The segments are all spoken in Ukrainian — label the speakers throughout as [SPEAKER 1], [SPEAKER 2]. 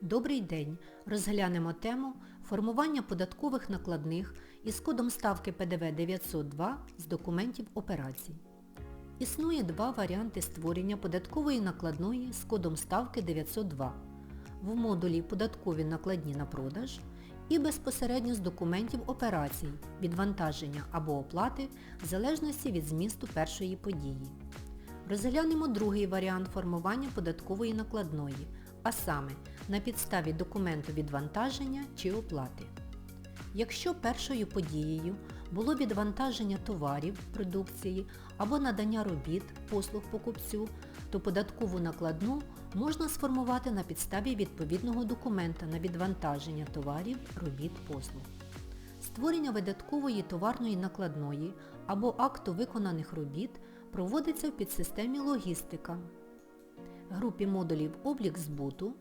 [SPEAKER 1] Добрий день! Розглянемо тему формування податкових накладних із кодом ставки ПДВ 902 з документів операцій. Існує два варіанти створення податкової накладної з кодом ставки 902 в модулі Податкові накладні на продаж і безпосередньо з документів операцій, відвантаження або оплати в залежності від змісту першої події. Розглянемо другий варіант формування податкової накладної, а саме на підставі документу відвантаження чи оплати. Якщо першою подією було відвантаження товарів, продукції або надання робіт, послуг покупцю, то податкову накладну можна сформувати на підставі відповідного документа на відвантаження товарів, робіт, послуг. Створення видаткової товарної накладної або акту виконаних робіт проводиться в підсистемі логістика, групі модулів облік збуту,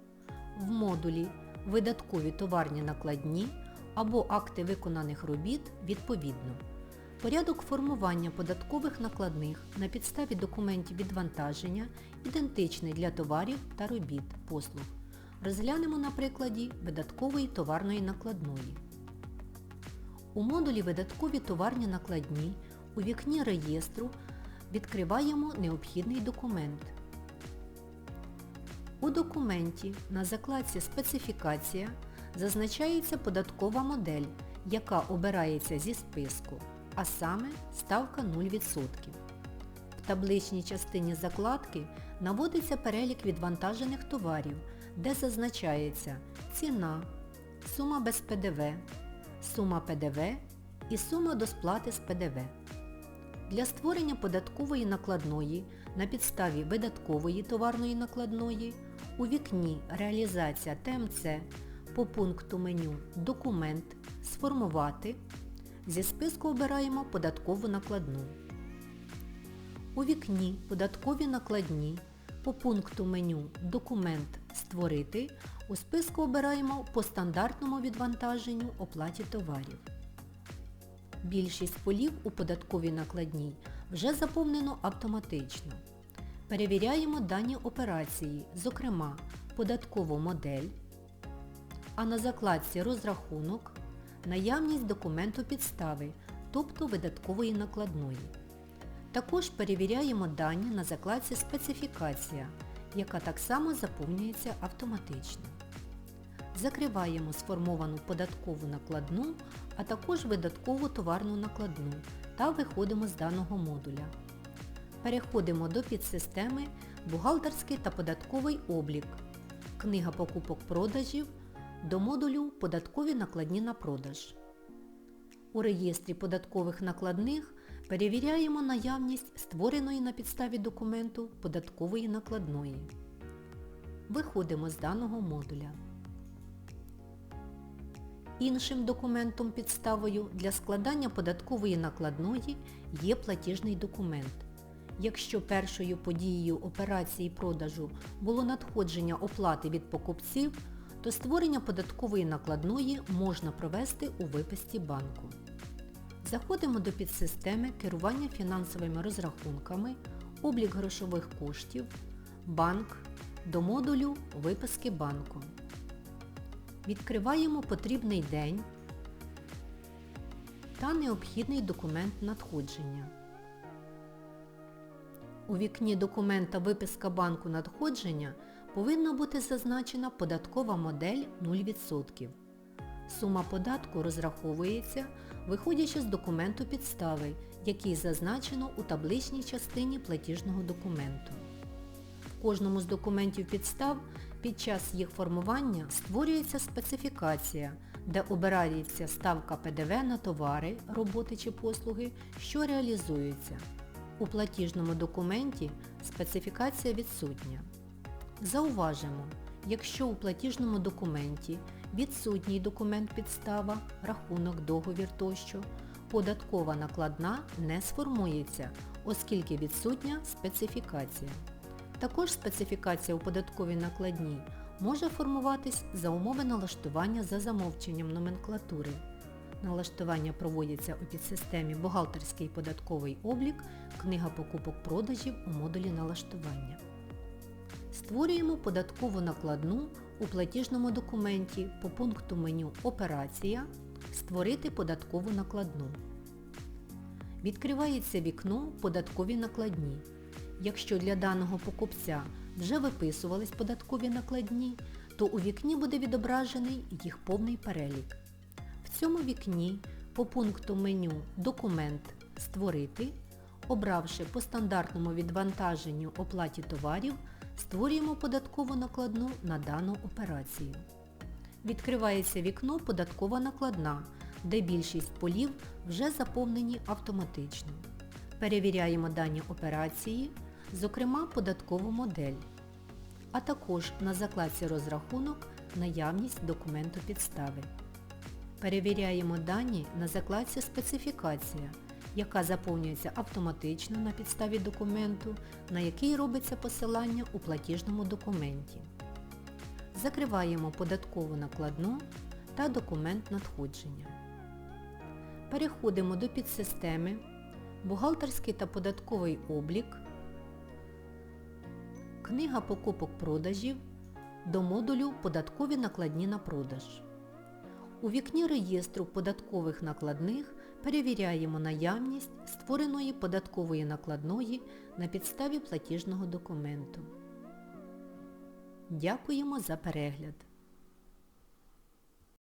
[SPEAKER 1] в модулі видаткові товарні накладні або акти виконаних робіт відповідно. Порядок формування податкових накладних на підставі документів відвантаження ідентичний для товарів та робіт послуг. Розглянемо на прикладі видаткової товарної накладної. У модулі Видаткові товарні накладні у вікні реєстру відкриваємо необхідний документ. У документі на закладці Специфікація зазначається податкова модель, яка обирається зі списку, а саме ставка 0%. В табличній частині закладки наводиться перелік відвантажених товарів, де зазначається ціна, сума без ПДВ, сума ПДВ і сума до сплати з ПДВ. Для створення податкової накладної на підставі видаткової товарної накладної у вікні Реалізація ТМЦ по пункту меню Документ Сформувати зі списку обираємо податкову накладну. У вікні Податкові накладні по пункту меню Документ Створити у списку обираємо по стандартному відвантаженню оплаті товарів. Більшість полів у податковій накладній вже заповнено автоматично. Перевіряємо дані операції, зокрема податкову модель, а на закладці розрахунок наявність документу підстави, тобто видаткової накладної. Також перевіряємо дані на закладці специфікація, яка так само заповнюється автоматично. Закриваємо сформовану податкову накладну, а також видаткову товарну накладну та виходимо з даного модуля. Переходимо до підсистеми Бухгалтерський та податковий облік, Книга покупок-продажів до модулю Податкові накладні на продаж. У реєстрі податкових накладних перевіряємо наявність створеної на підставі документу податкової накладної. Виходимо з даного модуля. Іншим документом підставою для складання податкової накладної є платіжний документ. Якщо першою подією операції продажу було надходження оплати від покупців, то створення податкової накладної можна провести у виписці банку. Заходимо до підсистеми керування фінансовими розрахунками, облік грошових коштів, банк, до модулю Виписки банку. Відкриваємо потрібний день та необхідний документ надходження. У вікні документа Виписка банку надходження повинна бути зазначена податкова модель 0%. Сума податку розраховується, виходячи з документу підстави, який зазначено у табличній частині платіжного документу. В кожному з документів підстав під час їх формування створюється специфікація, де обирається ставка ПДВ на товари, роботи чи послуги, що реалізуються. У платіжному документі специфікація відсутня. Зауважимо, якщо у платіжному документі відсутній документ підстава, рахунок, договір тощо, податкова накладна не сформується, оскільки відсутня специфікація. Також специфікація у податковій накладній може формуватись за умови налаштування за замовченням номенклатури. Налаштування проводяться у підсистемі Бухгалтерський податковий облік, книга покупок-продажів у модулі налаштування. Створюємо податкову накладну у платіжному документі по пункту меню Операція Створити податкову накладну. Відкривається вікно Податкові накладні. Якщо для даного покупця вже виписувались податкові накладні, то у вікні буде відображений їх повний перелік. В цьому вікні по пункту меню Документ Створити, обравши по стандартному відвантаженню оплаті товарів, створюємо податкову накладну на дану операцію. Відкривається вікно Податкова накладна, де більшість полів вже заповнені автоматично. Перевіряємо дані операції, зокрема податкову модель, а також на закладці розрахунок наявність документу підстави. Перевіряємо дані на закладці Специфікація, яка заповнюється автоматично на підставі документу, на який робиться посилання у платіжному документі. Закриваємо податкову накладну та документ надходження. Переходимо до підсистеми Бухгалтерський та податковий облік, Книга покупок-продажів до модулю Податкові накладні на продаж. У вікні реєстру податкових накладних перевіряємо наявність створеної податкової накладної на підставі платіжного документу. Дякуємо за перегляд!